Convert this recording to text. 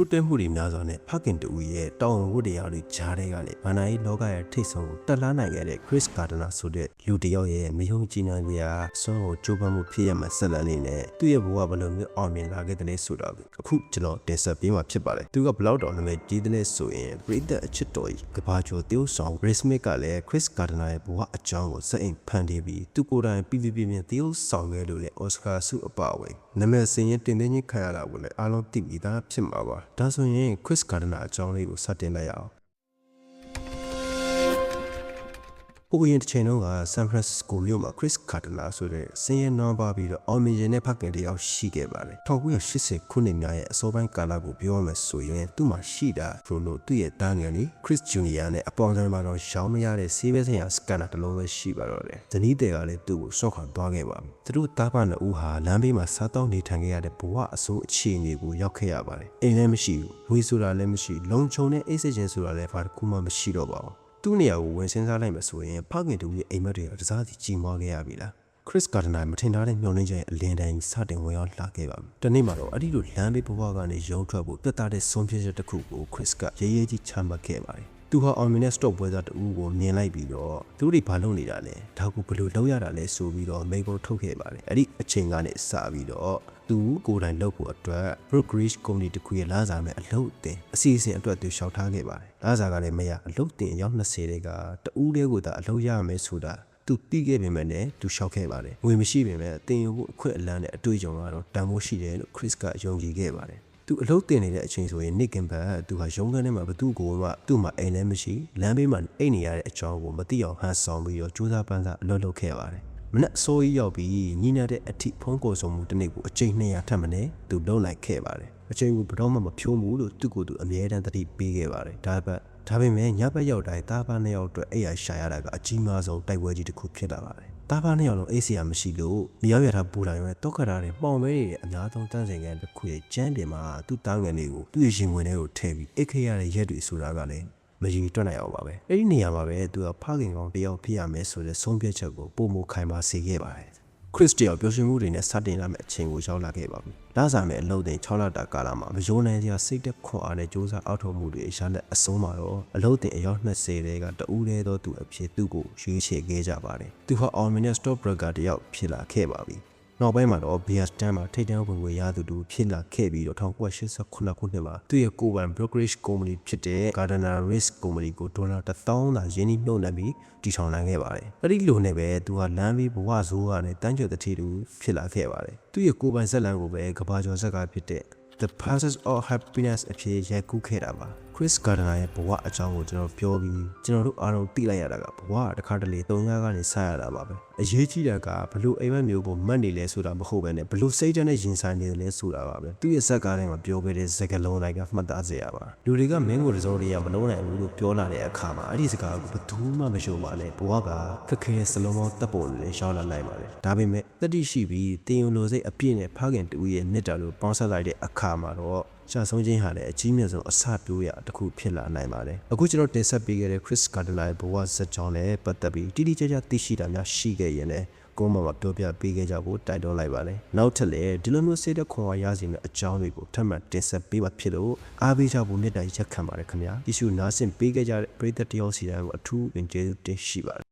ချိုးတဲမှုတွေများစွာနဲ့ဖခင်တူရဲ့တောင်းဝန်ဝတ္တရားတွေကြားထဲကနေဘာနာရေးလောကရဲ့ထိတ်ဆုံးကိုတက်လှမ်းနိုင်ခဲ့တဲ့ Chris Gardner ဆိုတဲ့လူတစ်ယောက်ရဲ့မယုံကြည်နိုင်စရာအစွမ်းကိုကြိုးပမ်းမှုဖြစ်ရမှဆက်လန်းနေနဲ့သူ့ရဲ့ဘဝဘယ်လိုမျိုးအောင်မြင်လာခဲ့တယ်လဲဆိုတာကိုအခုကျွန်တော်တင်ဆက်ပေးမှာဖြစ်ပါတယ်သူကဘလောက်တော်နာမည်ကြီးတယ်လဲဆိုရင်ပရိသတ်အချစ်တော်ကြီးကဘာကျော်တယောက်ဆောင် Grace Smith ကလည်း Chris Gardner ရဲ့ဘဝအကြောင်းကိုစက်အိမ်ဖန်တီးပြီးသူကိုယ်တိုင်ပြပြပြပြတယောက်ဆောင်ခဲ့လို့လေ Oscar ဆုအပါအဝင်နာမည်စင်ရင်တင်တင်ချင်းခံရတာကိုလည်းအားလုံးသိပြီးသားဖြစ်မှာပါဒါဆိုရင် Chris Gardner အကြောင်းလေးကိုစတင်လိုက်ရအောင် ဟိုရင်တစ်ချိန်လုံးကဆန်ဖရန်စစ္စကိုမြို့မှာ Chris Cardona ဆိုတဲ့စင်ရဲနွမ်းပါပြီးတော့အော်မီဂျင်နဲ့ဖခင်တယောက်ရှိခဲ့ပါတယ်1980ခုနှစ်များရဲ့အစောပိုင်းကာလကိုပြောရမယ်ဆိုရင်သူ့မှာရှိတာဖရိုနိုသူ့ရဲ့တားငယ်လေး Chris Jr. နဲ့အပေါင်းအမှာတော့ရောင်းမရတဲ့ဆေးပဲဆိုင်ရာစကန်နာတစ်လုံးပဲရှိပါတော့တယ်ဇနီးတဲ့ကလည်းသူ့ကိုစော့ခွန်သွားခဲ့ပါပြီသူတို့တားပါနှစ်ဦးဟာလမ်းဘေးမှာစားတောင်းနေထိုင်ခဲ့ရတဲ့ဘဝအဆိုးအခြေအနေကိုရောက်ခဲ့ရပါတယ်အိမ်လည်းမရှိဘူးဝေးဆိုတာလည်းမရှိလုံခြုံတဲ့အိတ်စိတ်ချင်းဆိုတာလည်းဘာတစ်ခုမှမရှိတော့ပါဘူး သူ့နေရာကိုဝင်စဉ်းစားလိုက်မှဆိုရင်ဖခင်တူရဲ့အိမ်မက်တွေကတစားစီကြီးမားခဲ့ရပြီလားခရစ်ဂါဒနာမထင်ထားတဲ့မျောလင်းချက်ရဲ့အလင်းတိုင်းစတင်ဝင်ရောက်လာခဲ့ပါပြီ။ဒီနေ့မှာတော့အဲ့ဒီလိုလမ်းဘေးဘဝကနေရုံထွက်ဖို့ပြတ်သားတဲ့ဆုံးဖြတ်ချက်တစ်ခုကိုခရစ်ကရေးရေးကြီးချမှတ်ခဲ့ပါတယ်။သူဟာအောင်မြင်တဲ့ stop ပွဲစားတူကိုမြင်လိုက်ပြီးတော့သူတို့ဘာလုပ်နေတာလဲဒါကိုဘယ်လိုလုပ်ရတာလဲဆိုပြီးတော့မိကုံထုတ်ခဲ့ပါတယ်။အဲ့ဒီအချိန်ကနေစပြီးတော့ သူကိုယ်တိုင်လုပ်ဖို့အတွက် brokerage company တခုရဲ့လာစားမဲ့အလုပ်အတင်အစီအစဉ်အတွက်သူရှောက်ထားခဲ့ပါတယ်။လာစားကလည်းမရအလုပ်တင်အယောက်20တဲ့ကတူးလေးကိုသာအလုပ်ရမယ်ဆိုတာသူပြီးခဲ့ပေမဲ့လည်းသူရှောက်ခဲ့ပါတယ်။ငွေမရှိပေမဲ့တင်ယူဖို့အခွင့်အလမ်းနဲ့အတွေ့အကြုံကတော့တန်ဖိုးရှိတယ်လို့ Chris ကယုံကြည်ခဲ့ပါတယ်။သူအလုပ်တင်နေတဲ့အချိန်ဆိုရင် Nick Kimber သူဟာရုံးခန်းထဲမှာဘသူ့ကိုမှသူ့မှာအိမ်လည်းမရှိလမ်းဘေးမှာအိတ်နေရတဲ့အကြောင်းကိုမသိအောင်ဟန်ဆောင်ပြီးတော့စူးစမ်းပန်းစားအလုပ်လုပ်ခဲ့ပါတယ် မနက်အစိုးရရောက်ပြီးညီနာတဲ့အထိဖုံးကိုဆောင်မှုတစ်နေ့ကိုအချိန်200ထပ်မနေသူလုံးလိုက်ခဲ့ပါတယ်အချိန်ကိုဘယ်တော့မှမဖြိုးဘူးလို့သူ့ကိုယ်သူအမြဲတမ်းသတိပေးခဲ့ပါတယ်ဒါပေမဲ့ဒါပေမဲ့ညဘက်ရောက်တိုင်းတားပါနှစ်ယောက်အတွက်အဲ့ရရှာရတာကအကြီးမားဆုံးတိုက်ပွဲကြီးတစ်ခုဖြစ်လာပါတယ်တားပါနှစ်ယောက်လုံးအေးစရာမရှိလို့မြေရောက်ရထားပူလာရွယ်တောက်ခတာတွေပေါင်မဲတွေအများဆုံးတန်းစင်ကန်တစ်ခုရဲ့ကျန်းပြင်မှာသူ့တားငယ်လေးကိုသူ့ရဲ့ရင်ဝင်ထဲကိုထည့်ပြီးအိတ်ခေရတဲ့ရက်တွေဆိုတာကလည်း မရည်တွက်နိုင်အောင်ပါပဲအဲ့ဒီနေရာမှာပဲသူကဖခင်ကောင်တယောက်ဖြစ်ရမယ်ဆိုတဲ့ဆုံးဖြတ်ချက်ကိုပုံမခိုင်မာစေခဲ့ပါတယ်ခရစ်စတီယာပျော်ရွှင်မှုတွေနဲ့စတင်လာမယ့်အချိန်ကိုရောက်လာခဲ့ပါပြီ။လာစားမယ့်အလုပ်တင်6လတာကာလမှာမယိုးနိုင်စရာစိတ်သက်ခွန်အားနဲ့စ조사အောက်ထုတ်မှုတွေရလက်အဆုံးမှာတော့အလုပ်တင်အယောက်20တဲကတူးသေးသောသူအဖြစ်သူ့ကိုရွေးချယ်ခဲ့ကြပါတယ်။သူဟာ Omnia Stock Broker တယောက်ဖြစ်လာခဲ့ပါပြီ။ နောက်ပိုင်းမှာတော့ Bear Stand မှာထိတ်တန့်ဝင်ငွေရသူတူဖြစ်လာခဲ့ပြီးတော့1989ခုနှစ်မှာသူ့ရဲ့ကိုယ်ပိုင် brokerage company ဖြစ်တဲ့ Gardner Risk Company ကိုဒေါ်လာ1000သာရင်းနှီးမြှုပ်နှံပြီးတည်ထောင်နိုင်ခဲ့ပါတယ်။အဲ့ဒီလိုနဲ့ပဲသူကလမ်းပြီးဘဝဆိုးကနေတန်းကျွတ်တဲ့ထီတူဖြစ်လာခဲ့ပါတယ်။သူ့ရဲ့ကိုယ်ပိုင်ဇက်လန်ကိုပဲကဘာကျော်ဇက်ကဖြစ်တဲ့ The Process of Happiness အဖြစ်ရိုက်ကူးခဲ့တာပါ။ Chris Gardner ရဲ့ဘဝအကြောင်းကိုကျွန်တော်ပြောပြီးကျွန်တော်တို့အားလုံးသိလိုက်ရတာကဘဝကတစ်ခါတလေ၃ညကနေစရတာပါပဲအရေးကြီးတာကဘလို့အိမ်မက်မျိုးပုံမှတ်နေလဲဆိုတာမဟုတ်ပဲねဘလို့စိတ်ဓာတ်နဲ့ရင်ဆိုင်နေတယ်လဲဆိုတာပါပဲသူ့ရဲ့ဇက်ကားထဲမှာပြောခဲ့တဲ့စကားလုံးတိုင်းကမှတ်သားစရာပါလူတွေကမင်းကိုတစောတွေကမလုံးနိုင်ဘူးလို့ပြောလာတဲ့အခါမှာအဲ့ဒီစကားကိုဘယ်သူမှမရှုံပါနဲ့ဘဝကခက်ခဲတဲ့စလုံးပေါင်းတပ်ပေါ်လေးရှောင်းလာနိုင်ပါတယ်ဒါပေမဲ့တတိရှိပြီးတင်ယုံလိုစိတ်အပြည့်နဲ့ဖခင်တူရဲ့နှစ်တာလို့ပေါင်းဆက်လိုက်တဲ့အခါမှာတော့ ရှာဆုံးခြင်းဟာလည်းအကြီးမြတ်ဆုံးအစပြိုးရတစ်ခုဖြစ်လာနိုင်ပါတယ်အခုကျွန်တော်တင်ဆက်ပေးခဲ့တဲ့ Chris Gardner ရဲ့ဘဝဇာတ်ကြောင်းလည်းပတ်သက်ပြီးတိတိကျကျသိရှိတာများရှိခဲ့ရင်လည်းကိုမမပြောပြပေးခဲ့ကြဖို့တိုက်တွန်းလိုက်ပါတယ်နောက်ထပ်လည်းဒီလိုမျိုးစိတ်သက်ခွန်အားရစီမယ့်အကြောင်းတွေကိုထပ်မံတင်ဆက်ပေးပါဖြစ်လို့အားပေးကြဖို့မြတ်တာရက်ခံပါတယ်ခင်ဗျာယေရှုနားဆင်ပေးခဲ့ကြတဲ့ပရိသတ်တယောက်စီတိုင်းကိုအထူးပင်ကျေးဇူးတင်ရှိပါတယ်